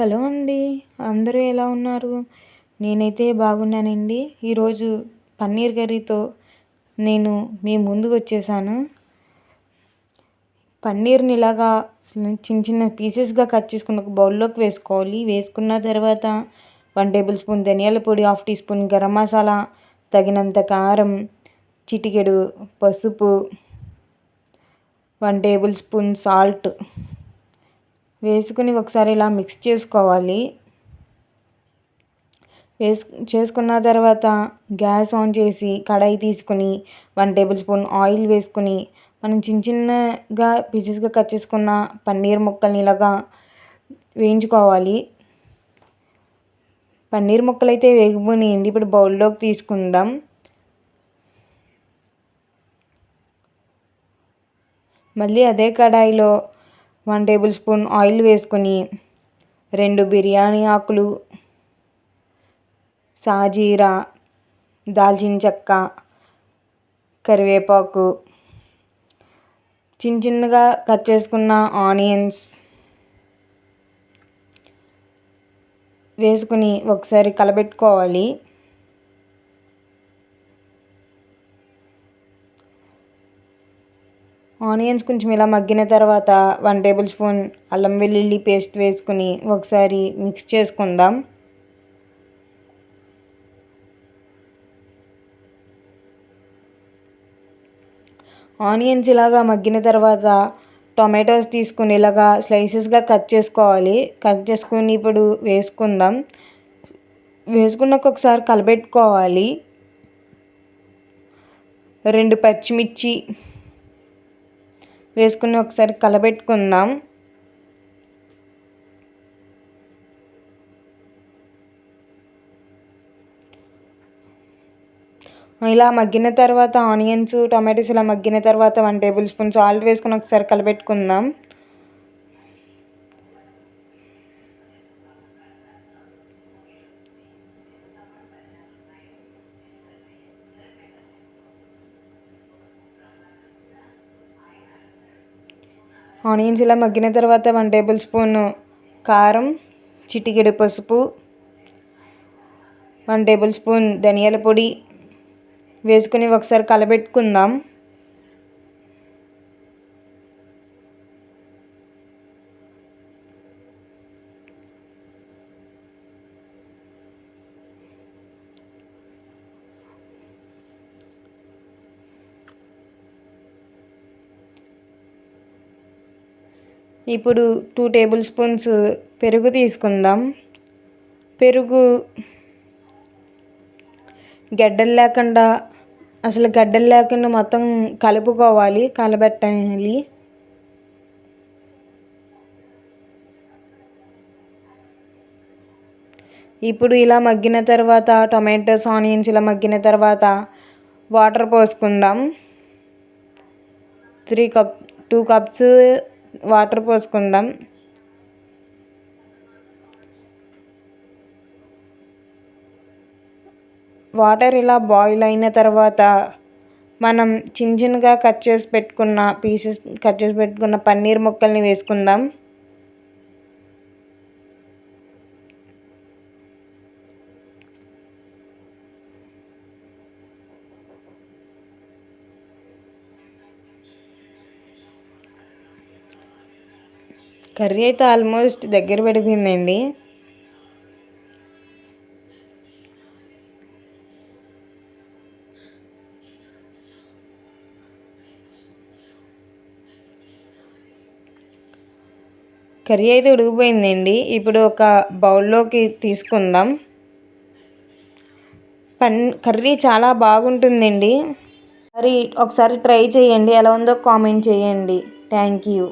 Hello అండి అందరూ ఎలా ఉన్నారు? నేనైతే బాగున్నానండి. ఈరోజు పన్నీర్ కర్రీతో నేను మీ ముందుకు వచ్చేసాను. పన్నీర్ని ఇలాగా చిన్న చిన్న పీసెస్గా కట్ చేసుకుని ఒక బౌల్లోకి వేసుకోవాలి. వేసుకున్న తర్వాత వన్ టేబుల్ స్పూన్ ధనియాల పొడి half teaspoon garam masala తగినంత కారం చిటికెడు పసుపు వన్ టేబుల్ స్పూన్ సాల్ట్ వేసుకుని ఒకసారి ఇలా మిక్స్ చేసుకోవాలి. వేసు చేసుకున్న తర్వాత గ్యాస్ ఆన్ చేసి కడాయి తీసుకుని వన్ టేబుల్ స్పూన్ ఆయిల్ వేసుకుని మనం చిన్న చిన్నగా పీసెస్గా కట్ చేసుకున్న పన్నీర్ ముక్కల్ని ఇలాగా వేయించుకోవాలి. పన్నీర్ ముక్కలు అయితే వేగిపోయినాయండి. ఇప్పుడు బౌల్లోకి తీసుకుందాం. మళ్ళీ అదే కడాయిలో వన్ టేబుల్ స్పూన్ ఆయిల్ వేసుకొని రెండు బిర్యానీ ఆకులు సాజీరా దాల్చిన చెక్క కరివేపాకు చిన్న చిన్నగా కట్ చేసుకున్న ఆనియన్స్ వేసుకుని ఒకసారి కలబెట్టుకోవాలి. ఆనియన్స్ కొంచెం ఇలా మగ్గిన తర్వాత వన్ టేబుల్ స్పూన్ అల్లం వెల్లుల్లి పేస్ట్ వేసుకుని ఒకసారి మిక్స్ చేసుకుందాం. ఆనియన్స్ ఇలాగా మగ్గిన తర్వాత టొమాటోస్ తీసుకుని ఇలాగా స్లైసెస్గా కట్ చేసుకోవాలి. కట్ చేసుకుని ఇప్పుడు వేసుకుందాం. వేసుకున్నాక ఒకసారి కలబెట్టుకోవాలి. రెండు పచ్చిమిర్చి వేసుకుని ఒకసారి కలబెట్టుకుందాం. ఇలా మగ్గిన తర్వాత ఆనియన్స్ టమాటోస్ ఇలా మగ్గిన తర్వాత వన్ టేబుల్ స్పూన్ సాల్ట్ వేసుకుని ఒకసారి కలబెట్టుకుందాం. ఆనియన్స్ ఇలా మగ్గిన తర్వాత వన్ టేబుల్ స్పూన్ కారం చిటికెడు పసుపు వన్ టేబుల్ స్పూన్ ధనియాల పొడి వేసుకుని ఒకసారి కలబెట్టుకుందాం. ఇప్పుడు టూ టేబుల్ స్పూన్స్ పెరుగు తీసుకుందాం. పెరుగు గడ్డలు లేకుండా అసలు గడ్డలు లేకుండా మొత్తం కలుపుకోవాలి కలబెట్టాలి. ఇప్పుడు ఇలా మగ్గిన తర్వాత టొమాటోస్ ఆనియన్స్ ఇలా మగ్గిన తర్వాత వాటర్ పోసుకుందాం. Three cup two cups water పోసుకుందాం. వాటర్ ఇలా బాయిల్ అయిన తర్వాత మనం చిన్న చిన్నగా కట్ చేసి పెట్టుకున్న పీసెస్ కట్ చేసి పెట్టుకున్న పన్నీర్ ముక్కల్ని వేసుకుందాం. కర్రీ అయితే ఆల్మోస్ట్ దగ్గర పడిపోయిందండి. కర్రీ అయితే ఉడికిపోయిందండి. ఇప్పుడు ఒక బౌల్లోకి తీసుకుందాం. పన్ కర్రీ చాలా బాగుంటుందండి. మరి ఒకసారి ట్రై చేయండి. ఎలా ఉందో కామెంట్ చేయండి. Thank you.